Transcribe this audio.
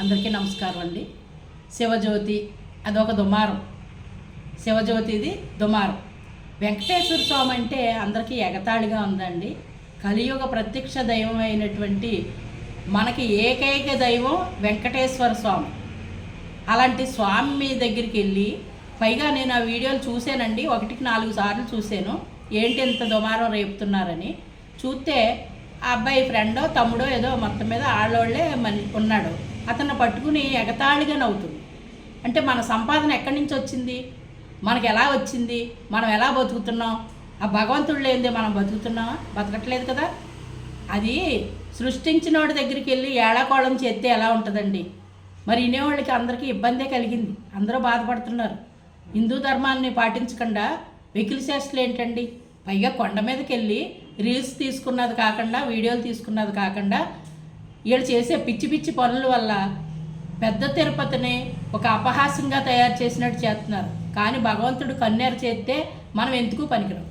అందరికీ నమస్కారం అండి. శివజ్యోతి అదొక దుమారం. శివజ్యోతిది దుమారం. వెంకటేశ్వర స్వామి అంటే అందరికీ ఎగతాళిగా ఉందండి. కలియుగ ప్రత్యక్ష దైవం అయినటువంటి మనకి ఏకైక దైవం వెంకటేశ్వర స్వామి. అలాంటి స్వామి మీ దగ్గరికి వెళ్ళి పైగా నేను ఆ వీడియోలు చూశానండి. ఒకటికి నాలుగు సార్లు చూశాను. ఏంటి ఇంత దుమారం రేపుతున్నారని. చూస్తే ఆ అబ్బాయి ఫ్రెండో తమ్ముడో ఏదో మొత్తం మీద ఆడోళ్ళే మన ఉన్నాడు. అతన్ని పట్టుకుని ఎగతాళిగా నవ్వుతుంది. అంటే మన సంపాదన ఎక్కడి నుంచి వచ్చింది? మనకు ఎలా వచ్చింది? మనం ఎలా బతుకుతున్నాం? ఆ భగవంతుడు లేనిదే మనం బతుకుతున్నామా? బతకట్లేదు కదా? అది సృష్టించిన వాడి దగ్గరికి వెళ్ళి ఏడాకోళం చేస్తే ఎలా ఉంటుందండి? మరి వినేవాళ్ళకి అందరికీ ఇబ్బందే కలిగింది. అందరూ బాధపడుతున్నారు. హిందూ ధర్మాన్ని పాటించకుండా వెకిలి చేష్టలు ఏంటండి? పైగా కొండ మీదకి వెళ్ళి రీల్స్ తీసుకున్నది కాకుండా వీడియోలు తీసుకున్నది కాకుండా వీళ్ళు చేసే పిచ్చి పిచ్చి పనుల వల్ల పెద్ద తిరుపతిని ఒక అపహాస్యంగా తయారు చేసినట్టు చేస్తున్నారు. కానీ భగవంతుడు కన్నేరు చేస్తే మనం ఎందుకు పనికిరాం?